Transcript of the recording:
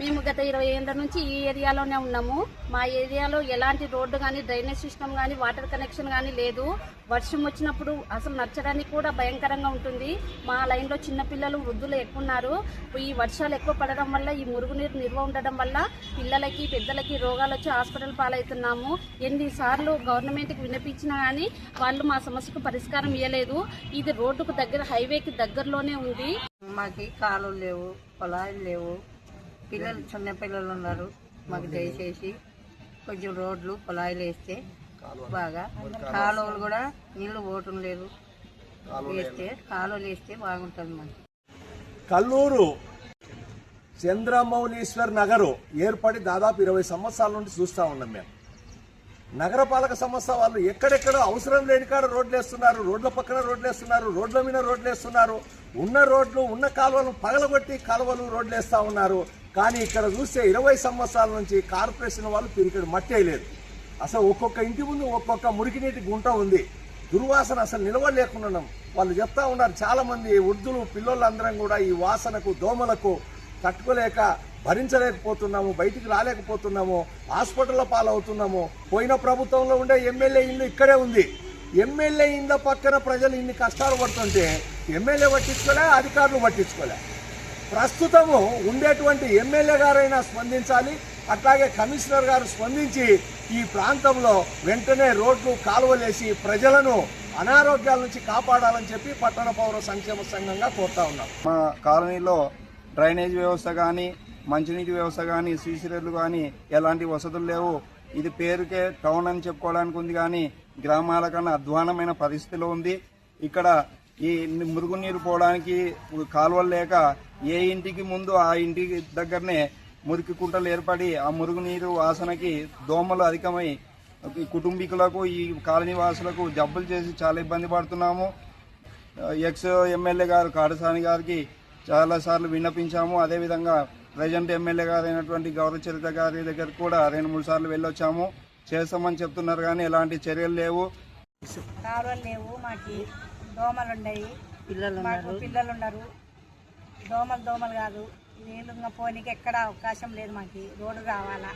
మేము గత ఇరవై ఏళ్ళ నుంచి ఈ ఏరియాలోనే ఉన్నాము. మా ఏరియాలో ఎలాంటి రోడ్డు కానీ డ్రైనేజ్ సిస్టమ్ కానీ వాటర్ కనెక్షన్ కానీ లేదు. వర్షం వచ్చినప్పుడు అసలు నచ్చడానికి కూడా భయంకరంగా ఉంటుంది. మా లైన్లో చిన్నపిల్లలు వృద్ధులు ఎక్కువ ఉన్నారు. ఈ వర్షాలు ఎక్కువ పడడం వల్ల ఈ మురుగునీరు నిల్వ ఉండడం వల్ల పిల్లలకి పెద్దలకి రోగాలు వచ్చి హాస్పిటల్ పాలవుతున్నాము. ఎన్నిసార్లు గవర్నమెంట్కి వినిపించినా కానీ వాళ్ళు మా సమస్యకు పరిష్కారం ఇవ్వలేదు ఇది రోడ్డుకు దగ్గర హైవేకి దగ్గరలోనే ఉంది. మాకు కాలు లేవు పొలాలు లేవు. పిల్లలు చిన్న పిల్లలు ఉన్నారు. మాకు దయచేసి కొంచెం రోడ్లు పొలాయిలు వేస్తే బాగా. కాలువలు కూడా నీళ్ళు పోవటం లేదు. వేస్తే కాలువలు వేస్తే బాగుంటుంది మాకు. కల్లూరు చంద్రమౌళీశ్వర్ నగరు ఏర్పడి దాదాపు ఇరవై సంవత్సరాల నుండి చూస్తూ ఉన్నాం మేము. నగరపాలక సంస్థ వాళ్ళు ఎక్కడెక్కడ అవసరం లేని కాడ రోడ్లు వేస్తున్నారు. రోడ్ల పక్కన రోడ్లు వేస్తున్నారు. రోడ్ల మీద రోడ్లు వేస్తున్నారు. ఉన్న రోడ్లు ఉన్న కాలువలు పగలగొట్టి కాలువలు రోడ్లు వేస్తూ ఉన్నారు. కానీ ఇక్కడ చూస్తే ఇరవై సంవత్సరాల నుంచి కార్పొరేషన్ వాళ్ళు పిరికడు మట్టేయలేదు అసలు ఒక్కొక్క ఇంటి ముందు ఒక్కొక్క మురికినీటి గుంట ఉంది. దుర్వాసన అసలు నిలవలేకుండా వాళ్ళు చెప్తా ఉన్నారు చాలామంది వృద్ధులు పిల్లోళ్ళందరం కూడా ఈ వాసనకు దోమలకు తట్టుకోలేక భరించలేకపోతున్నాము బయటికి రాలేకపోతున్నాము హాస్పిటల్లో పాలవుతున్నాము. పోయిన ప్రభుత్వంలో ఉండే ఎమ్మెల్యే ఇల్లు ఇక్కడే ఉంది. ఎమ్మెల్యే ఇళ్ళ పక్కన ప్రజలు ఇన్ని కష్టాలు పడుతుంటే ఎమ్మెల్యే పట్టించుకోలే అధికారులు పట్టించుకోలే. ప్రస్తుతము ఉండేటువంటి ఎమ్మెల్యే గారైనా స్పందించాలి అట్లాగే కమిషనర్ గారు స్పందించి ఈ ప్రాంతంలో వెంటనే రోడ్లు కాలువలేసి ప్రజలను అనారోగ్యాల నుంచి కాపాడాలని చెప్పి పట్టణ పౌర సంక్షేమ సంఘంగా కోరుతా ఉన్నాం. మా కాలనీలో డ్రైనేజ్ వ్యవస్థ కానీ మంచినీటి వ్యవస్థ కానీ సీసీరెడ్లు కానీ ఎలాంటి వసతులు లేవు. ఇది పేరుకే టౌన్ అని చెప్పుకోవడానికి ఉంది కానీ గ్రామాల కన్నా అధ్వానమైన పరిస్థితిలో ఉంది. ఇక్కడ ఈ మురుగునీరు పోవడానికి కాలువలు లేక ఏ ఇంటికి ముందు ఆ ఇంటికి దగ్గరనే మురికి కుంటలు ఏర్పడి ఆ మురుగునీరు వాసనకి దోమలు అధికమై కుటుంబీకులకు ఈ కాలనీ వాసులకు జబ్బులు చేసి చాలా ఇబ్బంది పడుతున్నాము. ఎక్స్ ఎమ్మెల్యే గారు కాడసాని గారికి చాలాసార్లు విన్నపించాము. అదేవిధంగా ప్రజెంట్ ఎమ్మెల్యే గారు అయినటువంటి గౌరవ చరిత్ర గారి దగ్గర కూడా రెండు మూడు సార్లు వెళ్ళొచ్చాము. చేస్తామని చెప్తున్నారు కానీ ఎలాంటి చర్యలు లేవు. కాలువలు లేవు మాకు దోమలు ఉన్నాయి పిల్లలు మాకు పిల్లలు ఉన్నారు దోమలు దోమలు కాదు. నీళ్ళు పోనీకి ఎక్కడ అవకాశం లేదు మాకు. రోడ్డు కావాలా.